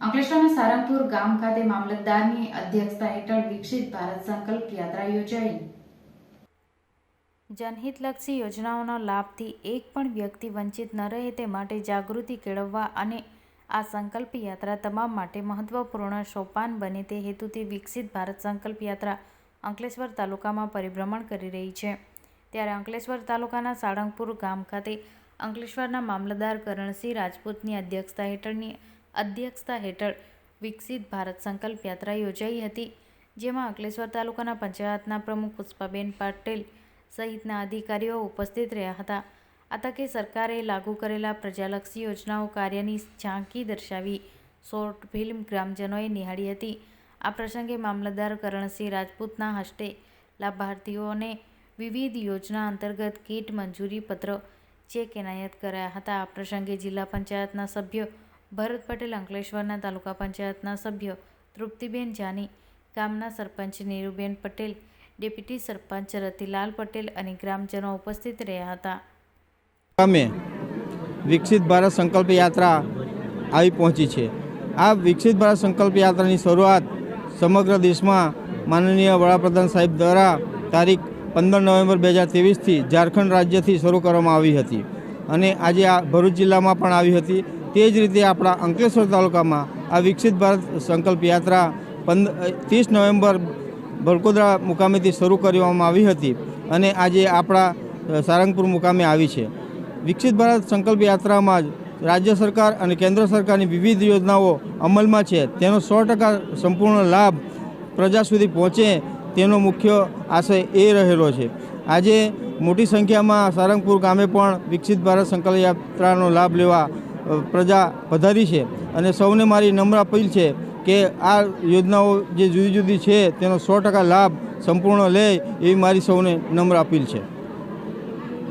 અંકલેશ્વરના સારંગપુર ગામ ખાતે મામલતદારની અધ્યક્ષતા હેઠળ વિકસિત ભારત સંકલ્પ યાત્રા યોજાઈ. જનહિતલક્ષી યોજનાઓના લાભથી એક પણ વ્યક્તિ વંચિત ન રહે તે માટે જાગૃતિ કેળવવા અને આ સંકલ્પ યાત્રા તમામ માટે મહત્વપૂર્ણ સોપાન બને તે હેતુથી વિકસિત ભારત સંકલ્પ યાત્રા અંકલેશ્વર તાલુકામાં પરિભ્રમણ કરી રહી છે. ત્યારે અંકલેશ્વર તાલુકાના સાળંગપુર ગામ ખાતે અંકલેશ્વરના મામલતદાર કરણસિંહ રાજપૂતની અધ્યક્ષતા હેઠળની અધ્યક્ષતા હેઠળ વિકસિત ભારત સંકલ્પ યાત્રા યોજાઈ હતી, જેમાં અંકલેશ્વર તાલુકાના પંચાયતના પ્રમુખ પુષ્પાબેન પટેલ સહિતના અધિકારીઓ ઉપસ્થિત રહ્યા હતા. આ તકે સરકારે લાગુ કરેલા પ્રજાલક્ષી યોજનાઓ કાર્યની ઝાંકી દર્શાવી શોર્ટ ફિલ્મ ગ્રામજનોએ નિહાળી હતી. આ પ્રસંગે મામલતદાર કરણસિંહ રાજપૂતના હસ્તે લાભાર્થીઓને વિવિધ યોજના અંતર્ગત કીટ મંજૂરી પત્ર ચેક એનાયત કરાયા હતા. આ પ્રસંગે જિલ્લા પંચાયતના સભ્ય ભરત પટેલ અંકલેશ્વરના તાલુકા પંચાયતના સભ્ય, તૃપ્તિબેન જાની, ગામના સરપંચ નીરુબેન પટેલ, ડેપ્યુટી સરપંચ રતિલાલ પટેલ અને ગ્રામજનો ઉપસ્થિત રહ્યા હતા. ગામે વિકસિત ભારત સંકલ્પ યાત્રા આવી પહોંચી છે. આ વિકસિત ભારત સંકલ્પ યાત્રાની શરૂઆત સમગ્ર દેશમાં માનનીય વડાપ્રધાન સાહેબ દ્વારા તારીખ પંદર નવેમ્બર બે હજાર ત્રેવીસથી ઝારખંડ રાજ્યથી શરૂ કરવામાં આવી હતી. અને આજે આ ભરૂચ જિલ્લામાં પણ આવી હતી. તે જ રીતે આપણા અંકલેશ્વર તાલુકામાં આ વિકસિત ભારત સંકલ્પ યાત્રા પંદ ત્રીસ નવેમ્બર બરકોદરા મુકામેથી શરૂ કરવામાં આવી હતી અને આજે આપણા સારંગપુર મુકામે આવી છે. વિકસિત ભારત સંકલ્પ યાત્રામાં જ રાજ્ય સરકાર અને કેન્દ્ર સરકારની વિવિધ યોજનાઓ અમલમાં છે. તેનો સો ટકા સંપૂર્ણ લાભ પ્રજા સુધી પહોંચે તેનો મુખ્ય આશય એ રહેલો છે. આજે મોટી સંખ્યામાં સારંગપુર ગામે પણ વિકસિત ભારત સંકલ્પ યાત્રાનો લાભ લેવા પ્રજા પધારી છે અને સૌને મારી નમ્ર અપીલ છે કે આ યોજનાઓ જે જુદી જુદી છે તેનો સો ટકા લાભ સંપૂર્ણ લે એવી મારી સૌને નમ્ર અપીલ છે.